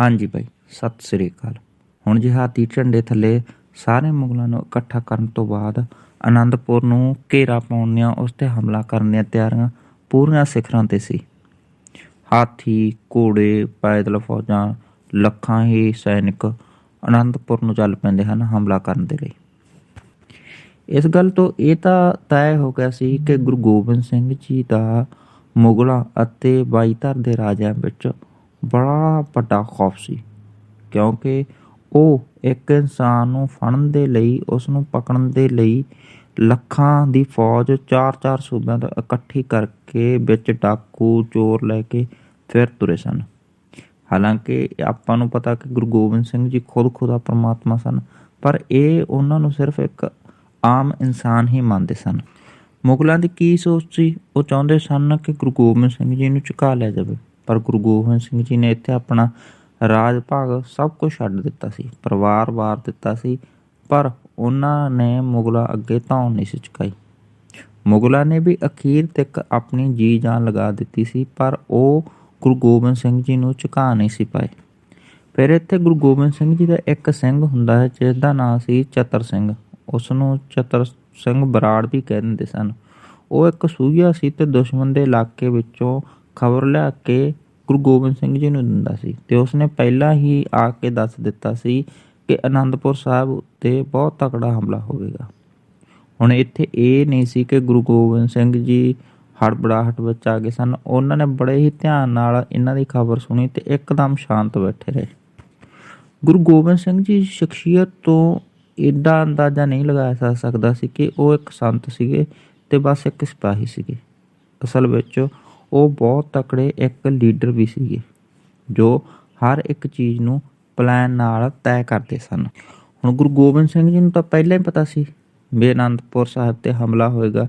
ਹਾਂਜੀ ਭਾਈ, ਸਤਿ ਸ੍ਰੀ ਅਕਾਲ। ਹੁਣ ਜਿਹਾਦੀ ਝੰਡੇ ਥੱਲੇ ਸਾਰੇ ਮੁਗਲਾਂ ਨੂੰ ਇਕੱਠਾ ਕਰਨ ਤੋਂ ਬਾਅਦ ਅਨੰਦਪੁਰ ਨੂੰ ਘੇਰਾ ਪਾਉਣ ਦੀਆਂ ਉਸ ਤੇ ਹਮਲਾ ਕਰਨ ਦੀਆਂ ਤਿਆਰੀਆਂ ਪੂਰੀਆਂ ਸਿਖਰਾਂ ਤੇ ਸੀ। ਹਾਥੀ, ਘੋੜੇ, ਪੈਦਲ ਫੌਜਾਂ, ਲੱਖਾਂ ਹੀ ਸੈਨਿਕ ਅਨੰਦਪੁਰ ਨੂੰ ਚੱਲ ਪੈਂਦੇ ਹਨ ਹਮਲਾ ਕਰਨ ਦੇ ਲਈ। ਇਸ ਗੱਲ ਤੋਂ ਇਹ ਤਾਂ ਤੈਅ ਹੋ ਗਿਆ ਸੀ ਕਿ ਗੁਰੂ ਗੋਬਿੰਦ ਸਿੰਘ ਜੀ ਦਾ ਮੁਗਲਾਂ ਅਤੇ ਬਾਈਧਰ ਦੇ ਰਾਜਿਆਂ ਵਿੱਚ ਬੜਾ ਵੱਡਾ ਖੌਫ ਸੀ, ਕਿਉਂਕਿ ਉਹ ਇੱਕ ਇਨਸਾਨ ਨੂੰ ਫੜਨ ਦੇ ਲਈ ਉਸ ਨੂੰ ਪਕੜਨ ਦੇ ਲਈ ਲੱਖਾਂ ਦੀ ਫੌਜ ਚਾਰ-ਚਾਰ ਸੂਬਿਆਂ ਤੋਂ ਇਕੱਠੀ ਕਰਕੇ ਵਿੱਚ ਡਾਕੂ, ਚੋਰ ਲੈ ਕੇ ਫਿਰ ਤੁਰੇ ਸਨ। ਹਾਲਾਂਕਿ ਆਪਾਂ ਨੂੰ ਪਤਾ ਕਿ ਗੁਰੂ ਗੋਬਿੰਦ ਸਿੰਘ ਜੀ ਖੁਦ ਖੁਦਾ ਪਰਮਾਤਮਾ ਸਨ, ਪਰ ਇਹ ਉਹਨਾਂ ਨੂੰ ਸਿਰਫ ਇੱਕ ਆਮ ਇਨਸਾਨ ਹੀ ਮੰਨਦੇ ਸਨ। ਮੁਗਲਾਂ ਦੀ ਕੀ ਸੋਚ ਸੀ? ਉਹ ਚਾਹੁੰਦੇ ਸਨ ਕਿ ਗੁਰੂ ਗੋਬਿੰਦ ਸਿੰਘ ਜੀ ਨੂੰ ਝੁਕਾ ਲਿਆ ਜਾਵੇ। ਪਰ ਗੁਰੂ ਗੋਬਿੰਦ ਸਿੰਘ ਜੀ ਨੇ ਇੱਥੇ ਆਪਣਾ ਰਾਜ ਭਾਗ ਸਭ ਕੁਝ ਛੱਡ ਦਿੱਤਾ ਸੀ, ਪਰਿਵਾਰ ਵਾਰ ਦਿੱਤਾ ਸੀ, ਪਰ ਉਹਨਾਂ ਨੇ ਮੁਗਲਾਂ ਅੱਗੇ ਧੌਣ ਨਹੀਂ ਸੀ ਚੁਕਾਈ। ਮੁਗਲਾਂ ਨੇ ਵੀ ਅਖੀਰ ਤੱਕ ਆਪਣੀ ਜੀ ਜਾਨ ਲਗਾ ਦਿੱਤੀ ਸੀ, ਪਰ ਉਹ ਗੁਰੂ ਗੋਬਿੰਦ ਸਿੰਘ ਜੀ ਨੂੰ ਝੁਕਾ ਨਹੀਂ ਸੀ ਪਾਏ। ਫਿਰ ਇੱਥੇ ਗੁਰੂ ਗੋਬਿੰਦ ਸਿੰਘ ਜੀ ਦਾ ਇੱਕ ਸਿੰਘ ਹੁੰਦਾ ਹੈ ਜਿਸ ਦਾ ਨਾਂ ਸੀ ਚਤਰ ਸਿੰਘ। ਉਸ ਨੂੰ ਚਤਰ ਸਿੰਘ ਬਰਾੜ ਵੀ ਕਹਿ ਦਿੰਦੇ ਸਨ। ਉਹ ਇੱਕ ਸੂਹੀਆ ਸੀ ਤੇ ਦੁਸ਼ਮਣ ਦੇ ਇਲਾਕੇ ਵਿੱਚੋਂ ਖਬਰ ਲਿਆ ਕੇ ਗੁਰੂ ਗੋਬਿੰਦ ਸਿੰਘ ਜੀ ਨੂੰ ਦਿੰਦਾ ਸੀ ਤੇ ਉਸਨੇ ਪਹਿਲਾਂ ਹੀ ਆ ਕੇ ਦੱਸ ਦਿੱਤਾ ਸੀ ਕਿ ਆਨੰਦਪੁਰ ਸਾਹਿਬ ਉੱਤੇ ਬਹੁਤ ਤਕੜਾ ਹਮਲਾ ਹੋਵੇਗਾ। ਹੁਣ ਇੱਥੇ ਇਹ ਨਹੀਂ ਸੀ ਕਿ ਗੁਰੂ ਗੋਬਿੰਦ ਸਿੰਘ ਜੀ ਹੜਬੜਾਹਟ ਵਿੱਚ ਆ ਗਏ ਸਨ। ਉਹਨਾਂ ਨੇ ਬੜੇ ਹੀ ਧਿਆਨ ਨਾਲ ਇਹਨਾਂ ਦੀ ਖਬਰ ਸੁਣੀ ਤੇ ਇੱਕਦਮ ਸ਼ਾਂਤ ਬੈਠੇ ਰਹੇ। ਗੁਰੂ ਗੋਬਿੰਦ ਸਿੰਘ ਜੀ ਸ਼ਖਸੀਅਤ ਤੋਂ ਏਡਾ ਅੰਦਾਜ਼ਾ ਨਹੀਂ ਲਗਾਇਆ ਜਾ ਸਕਦਾ ਸੀ ਕਿ ਉਹ ਇੱਕ ਸੰਤ ਸੀਗੇ ਤੇ ਬਸ ਇੱਕ ਸਿਪਾਹੀ ਸੀਗੇ। ਅਸਲ ਵਿੱਚ ਉਹ ਬਹੁਤ ਤਕੜੇ ਇੱਕ ਲੀਡਰ ਵੀ ਸੀਗੇ, ਜੋ ਹਰ ਇੱਕ ਚੀਜ਼ ਨੂੰ ਪਲਾਨ ਨਾਲ ਤੈਅ ਕਰਦੇ ਸਨ। ਹੁਣ ਗੁਰੂ ਗੋਬਿੰਦ ਸਿੰਘ ਜੀ ਨੂੰ ਤਾਂ ਪਹਿਲਾਂ ਹੀ ਪਤਾ ਸੀ ਵੀ ਅਨੰਦਪੁਰ ਸਾਹਿਬ ਤੇ ਹਮਲਾ ਹੋਏਗਾ।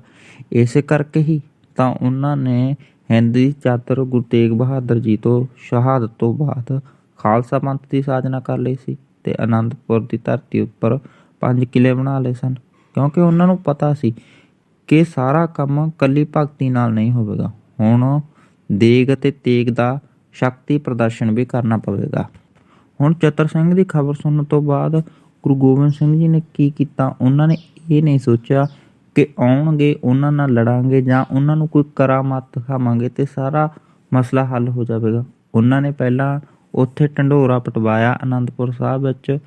ਇਸੇ ਕਰਕੇ ਹੀ ਤਾਂ ਉਹਨਾਂ ਨੇ ਹਿੰਦ ਦੀ ਚਾਦਰ ਗੁਰੂ ਤੇਗ ਬਹਾਦਰ ਜੀ ਤੋਂ ਸ਼ਹਾਦਤ ਤੋਂ ਬਾਅਦ ਖਾਲਸਾ ਪੰਥ ਦੀ ਸਾਜਨਾ ਕਰ ਲਈ ਸੀ ਤੇ ਅਨੰਦਪੁਰ ਦੀ ਧਰਤੀ ਉੱਪਰ ਪੰਜ ਕਿਲੇ ਬਣਾ ਲਏ ਸਨ। ਕਿਉਂਕਿ ਉਹਨਾਂ ਨੂੰ ਪਤਾ ਸੀ ਕਿ ਸਾਰਾ ਕੰਮ ਕੱਲੀ ਭਗਤੀ ਨਾਲ ਨਹੀਂ ਹੋਵੇਗਾ। ਹੁਣ ਦੇਗ ਅਤੇ ਤੇਗ ਦਾ ਸ਼ਕਤੀ ਪ੍ਰਦਰਸ਼ਨ ਵੀ ਕਰਨਾ ਪਵੇਗਾ। ਹੁਣ ਚਤਰ ਸਿੰਘ ਦੀ ਖਬਰ ਸੁਣਨ ਤੋਂ ਬਾਅਦ ਗੁਰੂ ਗੋਬਿੰਦ ਸਿੰਘ ਜੀ ਨੇ ਕੀ ਕੀਤਾ? ਉਹਨਾਂ ਨੇ ਇਹ ਨਹੀਂ ਸੋਚਿਆ ਕਿ ਆਉਣਗੇ, ਉਹਨਾਂ ਨਾਲ ਲੜਾਂਗੇ ਜਾਂ ਉਹਨਾਂ ਨੂੰ ਕੋਈ ਕਰਾਮਾਤ ਦਿਖਾਵਾਂਗੇ ਤੇ ਸਾਰਾ ਮਸਲਾ ਹੱਲ ਹੋ ਜਾਵੇਗਾ। ਉਹਨਾਂ ਨੇ ਪਹਿਲਾਂ ਉੱਥੇ ਢੰਡੋਰਾ ਪਟਵਾਇਆ ਆਨੰਦਪੁਰ ਸਾਹਿਬ ਵਿੱਚ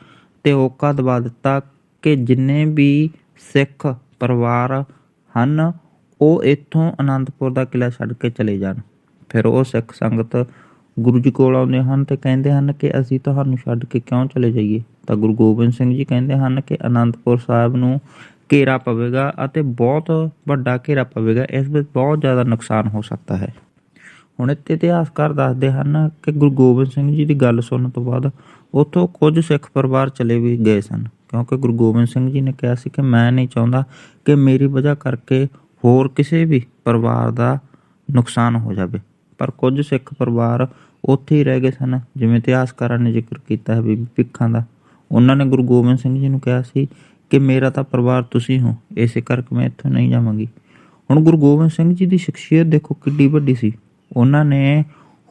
ਤੇ ਹੋਕਾ ਦਬਾ ਦਿੱਤਾ ਕਿ ਜਿੰਨੇ ਵੀ ਸਿੱਖ ਪਰਿਵਾਰ ਹਨ ਉਹ ਇੱਥੋਂ ਅਨੰਦਪੁਰ ਦਾ ਕਿਲਾ ਛੱਡ ਕੇ ਚਲੇ ਜਾਣ। ਫਿਰ ਉਹ ਸਿੱਖ ਸੰਗਤ ਗੁਰੂ ਜੀ ਕੋਲ ਆਉਂਦੇ ਹਨ ਤੇ ਕਹਿੰਦੇ ਹਨ ਕਿ ਅਸੀਂ ਤੁਹਾਨੂੰ ਛੱਡ ਕੇ ਕਿਉਂ ਚਲੇ ਜਾਈਏ? ਤਾਂ ਗੁਰੂ ਗੋਬਿੰਦ ਸਿੰਘ ਜੀ ਕਹਿੰਦੇ ਹਨ ਕਿ ਅਨੰਦਪੁਰ ਸਾਹਿਬ ਨੂੰ ਘੇਰਾ ਪਵੇਗਾ ਅਤੇ ਬਹੁਤ ਵੱਡਾ ਘੇਰਾ ਪਵੇਗਾ, ਇਸ ਵਿੱਚ ਬਹੁਤ ਜ਼ਿਆਦਾ ਨੁਕਸਾਨ ਹੋ ਸਕਦਾ ਹੈ। ਹੁਣ ਇੱਥੇ ਇਤਿਹਾਸਕਾਰ ਦੱਸਦੇ ਹਨ ਕਿ ਗੁਰੂ ਗੋਬਿੰਦ ਸਿੰਘ ਜੀ ਦੀ ਗੱਲ ਸੁਣਨ ਤੋਂ ਬਾਅਦ ਉੱਥੋਂ ਕੁਝ ਸਿੱਖ ਪਰਿਵਾਰ ਚਲੇ ਵੀ ਗਏ ਸਨ। ਕਿਉਂਕਿ ਗੁਰੂ ਗੋਬਿੰਦ ਸਿੰਘ ਜੀ ਨੇ ਕਿਹਾ ਸੀ ਕਿ ਮੈਂ ਨਹੀਂ ਚਾਹੁੰਦਾ ਕਿ ਮੇਰੀ ਵਜ੍ਹਾ ਕਰਕੇ ਹੋਰ ਕਿਸੇ ਵੀ ਪਰਿਵਾਰ ਦਾ ਨੁਕਸਾਨ ਹੋ ਜਾਵੇ। ਪਰ ਕੁਝ ਸਿੱਖ ਪਰਿਵਾਰ ਉੱਥੇ ਹੀ ਰਹਿ ਗਏ ਸਨ, ਜਿਵੇਂ ਇਤਿਹਾਸਕਾਰਾਂ ਨੇ ਜ਼ਿਕਰ ਕੀਤਾ ਹੈ ਬੀਬੀ ਭਿੱਖਾਂ ਦਾ। ਉਹਨਾਂ ਨੇ ਗੁਰੂ ਗੋਬਿੰਦ ਸਿੰਘ ਜੀ ਨੂੰ ਕਿਹਾ ਸੀ ਕਿ ਮੇਰਾ ਤਾਂ ਪਰਿਵਾਰ ਤੁਸੀਂ ਹੋ, ਇਸੇ ਕਰਕੇ ਮੈਂ ਇੱਥੋਂ ਨਹੀਂ ਜਾਵਾਂਗੀ। ਹੁਣ ਗੁਰੂ ਗੋਬਿੰਦ ਸਿੰਘ ਜੀ ਦੀ ਸ਼ਖਸੀਅਤ ਦੇਖੋ ਕਿੱਡੀ ਵੱਡੀ ਸੀ। ਉਹਨਾਂ ਨੇ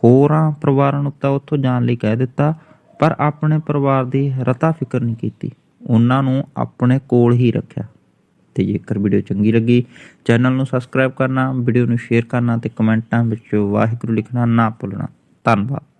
ਹੋਰਾਂ ਪਰਿਵਾਰਾਂ ਨੂੰ ਤਾਂ ਉੱਥੋਂ ਜਾਣ ਲਈ ਕਹਿ ਦਿੱਤਾ, ਪਰ ਆਪਣੇ ਪਰਿਵਾਰ ਦੀ ਰਤਾ ਫਿਕਰ ਨਹੀਂ ਕੀਤੀ। ਉਹਨਾਂ ਨੂੰ ਆਪਣੇ ਕੋਲ ਹੀ ਰੱਖਿਆ। ਤੇ ਜੇਕਰ ਵੀਡੀਓ ਚੰਗੀ ਲੱਗੀ, ਚੈਨਲ ਨੂੰ ਸਬਸਕ੍ਰਾਈਬ ਕਰਨਾ, ਵੀਡੀਓ ਨੂੰ ਸ਼ੇਅਰ ਕਰਨਾ ਤੇ ਕਮੈਂਟਾਂ ਵਿੱਚ ਵਾਹਿਗੁਰੂ ਲਿਖਣਾ ਨਾ ਭੁੱਲਣਾ। ਧੰਨਵਾਦ।